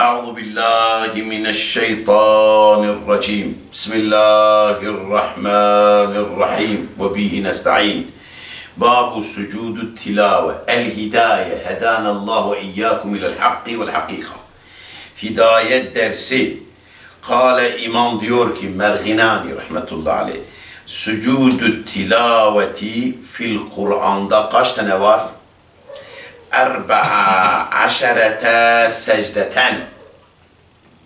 أعوذ بالله من الشيطان الرجيم. بسم الله الرحمن الرحيم. وبه نستعين. باب سجود التلاوة. الهداية. هدانا الله وإياكم إلى الحق والحقيقة. Hidayet dersi Kale imam diyor ki Merginani rahmetullahi aleyh Sucudu tilaveti fil Kur'an'da kaç tane var? Erba'a aşerete secdeten.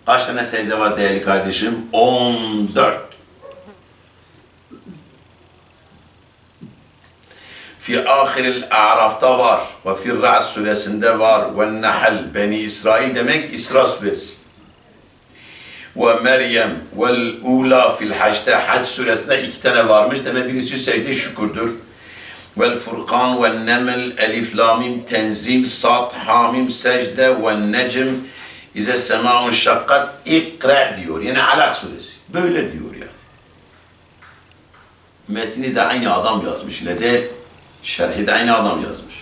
Kaç tane secde var değerli kardeşim? 14 Fi ahiril a'rafta var ve fi Ra'd suresinde var. Ve Nahl Beni İsrail demek İsra suresi. Ve Meryem vel ula fil hac'te hac suresinde iki tane varmış. Demek birisi secde şükürdür vel furkan ve neml elif lamim tenzil sad hamim secde ve necm İze sema'un şakkat ikra diyor. Yani Alak suresi. Böyle diyor ya. Metni de aynı adam yazmış. ile değil. Şerhi de aynı adam yazmış.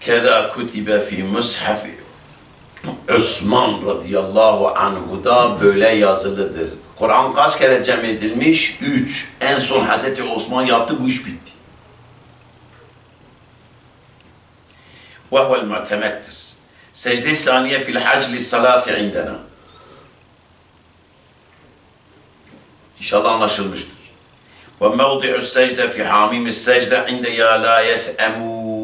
Keda kutibe fi mushafi Osman radıyallahu anhu da böyle yazılıdır. Kur'an kaç kere cem edilmiş? Üç. En son Hazreti Osman yaptı, bu iş bitti. Huvel mu'temeddir. Secde-i saniye fil hac li salati indena. İnşallah anlaşılmıştır. Mevdi'u secde fi hamim secde inde ya la yes'emun.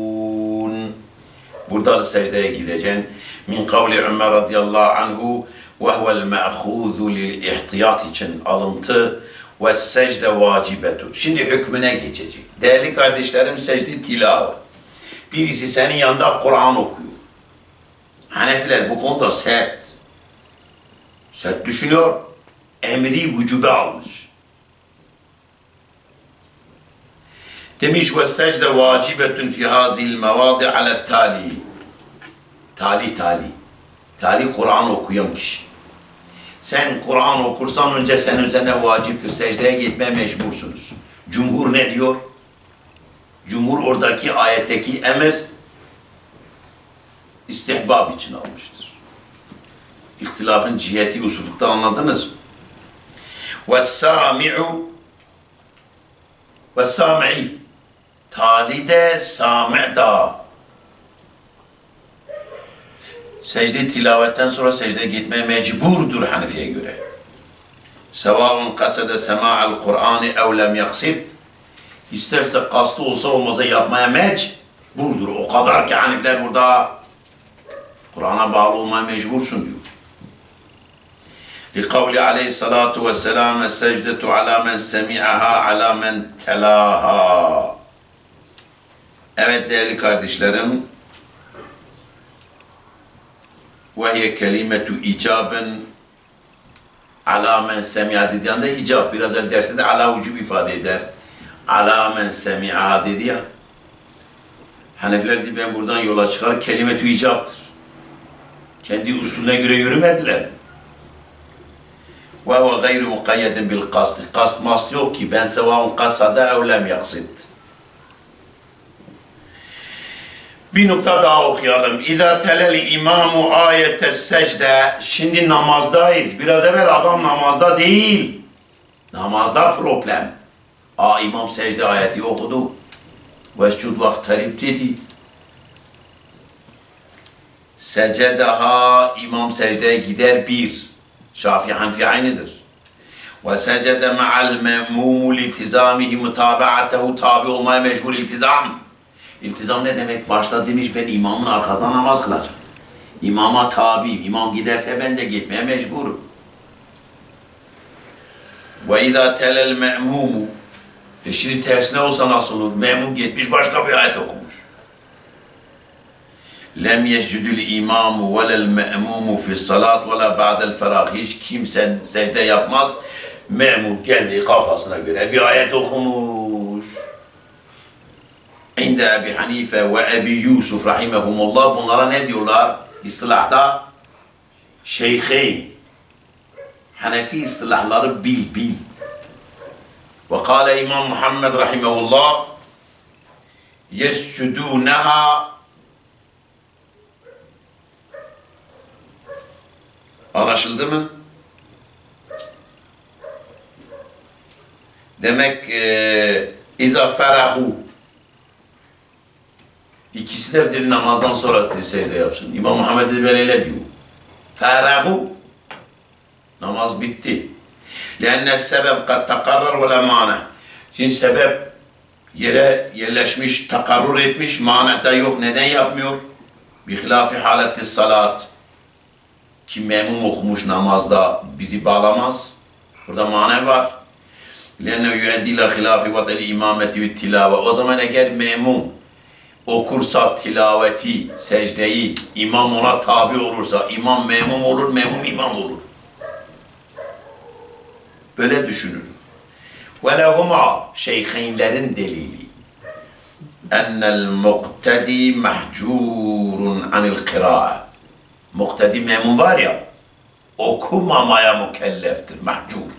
Burada da secdeye gideceksin. Min kavli Ömer radıyallahu anhu ve huvel me'khûzu lil ihtiyat için alıntı ve secde vacibetur. Şimdi hükmüne geçecek. Değerli kardeşlerim secde tilavet. Birisi senin yanında Kur'an okuyor. Hanefiler bu konuda sert. Sert düşünüyor. Emri vücube almış. Demiş ve secde vacibetun fi hazil mevadi ala tali. Tali tali. Tali Kur'an okuyan kişi. Sen Kur'an okursan önce senin üzerine vaciptir. Secdeye gitmeye mecbursunuz. Cumhur ne diyor? Cumhur oradaki ayetteki emir istihbab için almıştır. İhtilafın ciheti usufukta anladınız mı? Ve sami'u ve sami'i talide sami'da secde tilavetten sonra secde gitmeye mecburdur Hanefi'ye göre. Sevaun kasede sema'al Kur'an'ı ev lem yaksid İsterse kastı olsa olmasa yapmaya mecburdur. O kadar ki Hanefiler burada Kur'an'a bağlı olmaya mecbursun diyor. لقول عليه الصلاة والسلام السجدة على من سمعها على من تلاها Evet değerli kardeşlerim hiye kelimetu icabın ala men semi'a dediği anda icab biraz önce derste de ala vücub ifade eder. Ala men semi'a dedi ya. Hanefiler dedi ben buradan yola çıkar kelimetü icaptır. Kendi usulüne göre yürümediler. Ve gayru mukayyedin bil kast. Mast yok ki. Ben sevaun kasada ev lem yaksid. Bir nokta daha okuyalım. İza telel imamu ayete secde. Şimdi namazdayız. Biraz evvel adam namazda değil. Namazda problem. Aa imam secde ayeti okudu. Vescud vaktarib dedi. Secedeha imam secdeye gider bir. Şafii Hanfi aynıdır. Ve secede ma'al me'mumu iltizamihi mutaba'atehu tabi olmaya mecbur iltizam. İltizam ne demek? Başta demiş ben imamın arkasından namaz kılacağım. İmama tabi, imam giderse ben de gitmeye mecburum. Ve izâ telel me'mumu e şimdi tersine olsa nasıl olur? Memum gitmiş başka bir ayet okumuş. Lem yescudul imamu ve lel me'mumu fi salat ve la ba'del ferah. Hiç kimsen secde yapmaz. Memum kendi kafasına göre bir ayet okumuş. İnde Ebi Hanife ve Ebi Yusuf rahimehumullah bunlara ne diyorlar? İstilahta şeyheyn. Hanefi istilahları bil bil. Ve kâle İmam Muhammed rahimehullah yescudûneha Anlaşıldı mı? Demek e, İza İkisi de bir namazdan sonra secde yapsın. İmam Muhammed el-Beleyle diyor. Ferahu. Namaz bitti. Lenne sebep kad takarrar ve la mana. Şimdi sebep yere yerleşmiş, takarrur etmiş, manada yok. Neden yapmıyor? Bihilafi haleti salat. Ki memum okumuş namazda bizi bağlamaz. Burada mana var. Lenne yüeddi ila hilafi ve imameti ve tilave. O zaman eğer memum okursa tilaveti, secdeyi, imam ona tabi olursa, imam memum olur, memum imam olur. Böyle düşünün. Ve lehuma şeyheynlerin delili. Ennel muqtedi mahcurun anil kıraa. Muqtedi memum var ya, okumamaya mükelleftir, mahcur.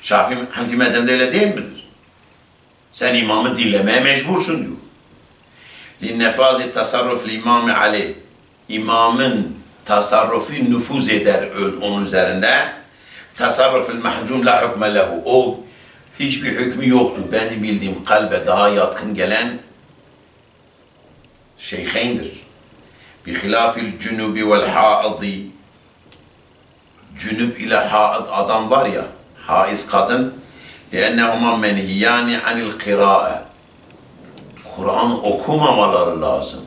Şafii Hanefi mezhebinde öyle değil midir? Sen imamı dinlemeye mecbursun diyor. Linnefazi tasarruf imamı aleyh. İmamın tasarrufu nüfuz eder onun üzerinde. Tasarruful mahcum la hükme lehu. O hiçbir hükmü yoktur. Benim bildiğim kalbe daha yatkın gelen şeyheyndir. Bihilafil cunubi vel haidi. Cünüp ile haid adam var ya, haiz kadın. لِأَنَّهُمَا مَنْهِيَانِ عَنِ الْقِرَاءَ Kur'an okumamaları lazım.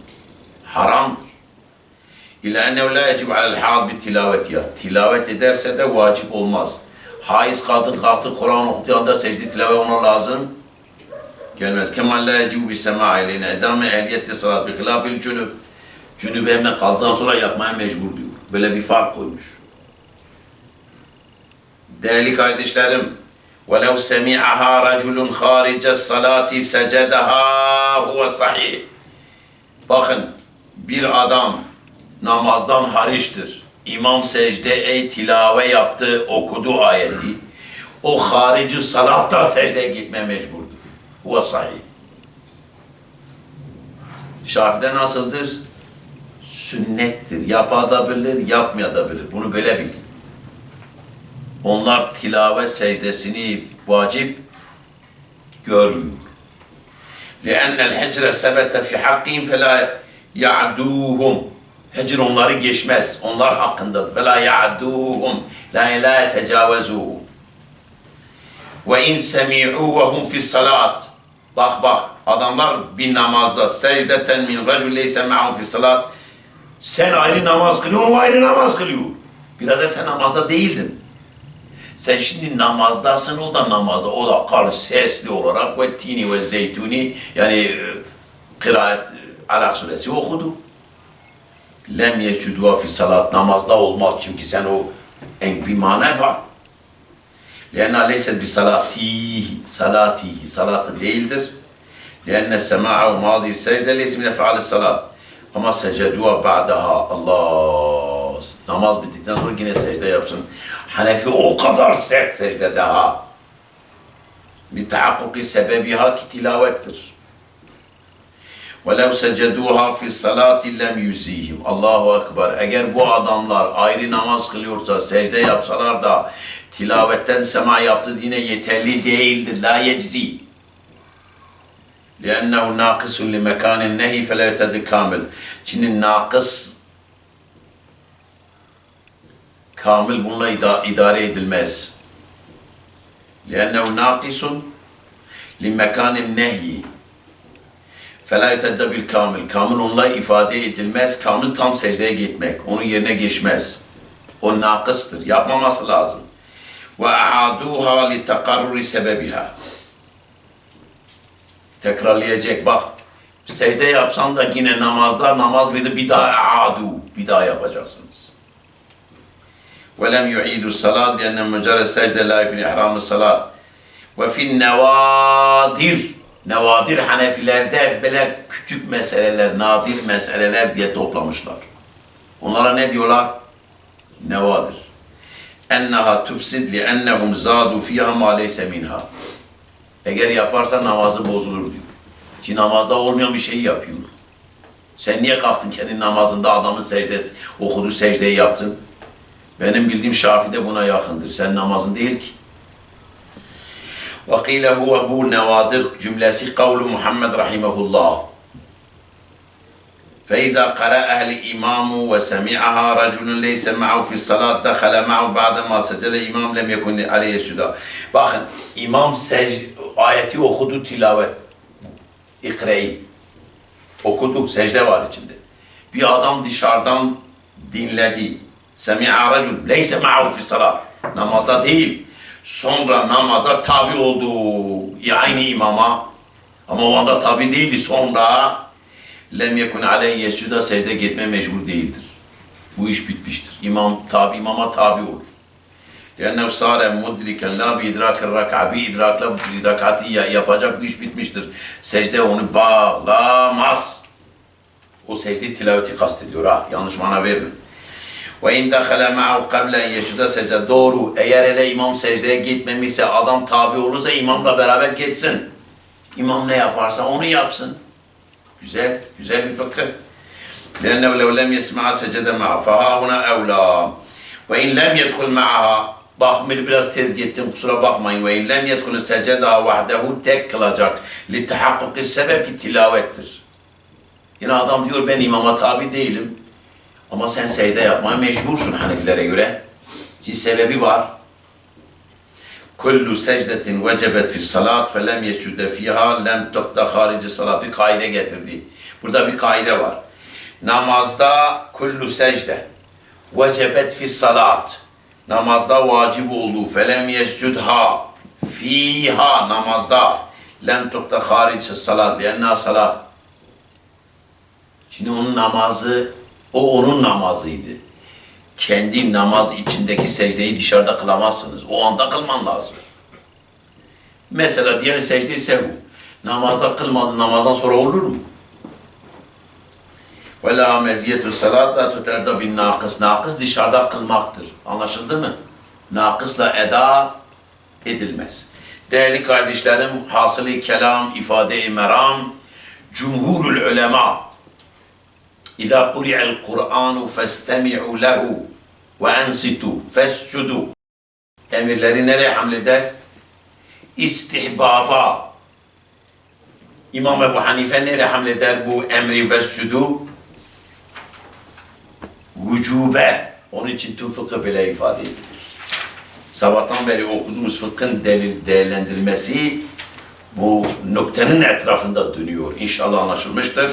Haramdır. İlâ ennehu lâ yecib alel hâd bi tilavetiha. Tilavet ederse de vacip olmaz. Haiz kadın kalktı Kur'an okuduğu anda secde tilavet ona lazım. Gelmez. Kemal la yecib bi semâ ileyne. Edâme ehliyeti salat bi hilâfil cünüb. Cünüb evine kaldıktan sonra yapmaya mecbur diyor. Böyle bir fark koymuş. Değerli kardeşlerim, وَلَوْ سَمِعَهَا رَجُلٌ خَارِجَ الصَّلَاةِ سَجَدَهَا هُوَ sahih. Bakın, bir adam namazdan hariçtir. İmam secde ey tilave yaptı, okudu ayeti. O harici salatta secdeye gitme mecburdur. Huve sahih. Şafi'de nasıldır? Sünnettir. Yapabilir, yapmayabilir. Bunu böyle bil. Onlar tilavet secdesini vacip görmüyor. لأن الحجر ثبت في حقهم فلا يعدوهم Hecr onları geçmez. Onlar hakkındadır. فَلَا يَعْدُوهُمْ لَا لَا يَتَجَاوَزُوهُ وَاِنْ سَمِعُوا وَهُمْ فِي الصَّلَاةِ Bak bak adamlar bir namazda secdeten min racul leyse ma'hum fi salat sen ayrı namaz kılıyorsun, o ayrı namaz kılıyor. Biraz da sen namazda değildin. Sen şimdi namazdasın, o da namazda. O da kal sesli olarak ve tini ve zeytuni yani e, kıraat Alak suresi okudu. Lem yecuduha fi salat namazda olmaz çünkü sen o en bir mana var. Lenne leyse bi salatihi, salatihi, salatı değildir. Lenne sema'u mazi secde leyse min ef'al salat. Ama seceduha ba'daha Allah. Namaz bittikten sonra yine secde yapsın. Hanefi o kadar sert secde daha. Bir tahakkuki sebebiha ki tilavettir. وَلَوْ سَجَدُوهَا فِي الصَّلَاةِ لَمْ يُزِيهِمْ Allahu Ekber. Eğer bu adamlar ayrı namaz kılıyorsa, secde yapsalar da tilavetten sema yaptı yine yeterli değildir. La yeczi. لِأَنَّهُ نَاقِسٌ لِمَكَانِ النَّهِي فَلَا يَتَدِ kamil. Şimdi nakıs kamil bununla ida- idare edilmez. لِأَنَّهُ نَاقِسٌ لِمَكَانِ النَّهِي فَلَا يَتَدَّ bil kamil. Kamil onunla ifade edilmez. Kamil tam secdeye gitmek. Onun yerine geçmez. O nakıstır. Yapmaması lazım. وَاَعَادُوهَا لِتَقَرُّرِ sebebiha. Tekrarlayacak bak. Secde yapsan da yine namazda namaz bir de bir daha aadu. Bir daha yapacaksınız. وَلَمْ يُعِيدُ الصَّلَاةِ لِأَنَّ مُجَرَ السَّجْدَ لَا فِي الْاِحْرَامِ الصَّلَاةِ وَفِي النَّوَادِرِ Nevadir Hanefilerde böyle küçük meseleler, nadir meseleler diye toplamışlar. Onlara ne diyorlar? Nevadir. Enneha tufsid li ennehum zadu fiha ma leyse minha. Eğer yaparsa namazı bozulur diyor. Ki namazda olmayan bir şeyi yapıyor. Sen niye kalktın kendi namazında adamın secdesi, okudu secdeyi yaptın? Benim bildiğim Şafii de buna yakındır. Sen namazın değil ki. وَقِيلَ هُوَ bu nevadır cümlesi kavlu Muhammed rahimehullah. فإذا قرأها الإمام وسمعها رجل ليس معه في الصلاة دخل معه بعدما سجد الإمام لم يكن عليه السجود. Bakın imam sec ayeti okudu tilavet. İkreyi. Okuduk secde var içinde. Bir adam dışarıdan dinledi. Semi'a racul leyse ma'hu fi salat. Namazda değil. Sonra namaza tabi oldu. Aynı imama. Ama o anda tabi değildi. Sonra lem yekun aleyhi yescuda secde gitme mecbur değildir. Bu iş bitmiştir. İmam tabi imama tabi olur. Yani sare mudriken la bi idrakir raka bi idrakla ya- yapacak bu iş bitmiştir. Secde onu bağlamaz. O secde tilaveti kastediyor ha. Yanlış mana verme. Ve in dehale ma'ahu qabla en yeşuda secde. Doğru. Eğer hele imam secdeye gitmemişse adam tabi olursa imamla beraber gitsin. İmam ne yaparsa onu yapsın. Güzel, güzel bir fıkıh. لأنه لو لم يسمع سجد معه فها هنا أولى وإن لم يدخل معها Bak biraz tez gittim kusura bakmayın. Ve in lem yedhulü seceda vahdehu tek kılacak. Li tehakkuki sebebi tilavettir. Yine adam diyor ben imama tabi değilim. Ama sen secde yapmaya mecbursun Hanefilere göre. Ki sebebi var. Kullu secdetin vecebet fi salat fe lem yeşcude fiha lem tukta harici salat. Bir kaide getirdi. Burada bir kaide var. Namazda kullu secde vecebet fi salat. Namazda vacip olduğu felem yescudha fiha namazda lem tukta harici salat. Lienna salat. Şimdi onun namazı, o onun namazıydı. Kendi namaz içindeki secdeyi dışarıda kılamazsınız. O anda kılman lazım. Mesela diğer secde sehu. Namazda kılmadın, namazdan sonra olur mu? Ve la meziyetu salat la bin nakıs. Nakıs dışarıda kılmaktır. Anlaşıldı mı? Nakısla eda edilmez. Değerli kardeşlerim, hasılı kelam, ifade-i meram, cumhurul ulema إذا قرئ القرآن فاستمعوا له وأنصتوا فاسجدوا Emirleri nereye hamleder? İstihbaba. İmam Ebu Hanife nereye hamleder bu emri vescudu? Vücube. Onun için tüm fıkıh böyle ifade edilir. Sabahtan beri okuduğumuz fıkhın delil değerlendirmesi bu noktanın etrafında dönüyor. İnşallah anlaşılmıştır.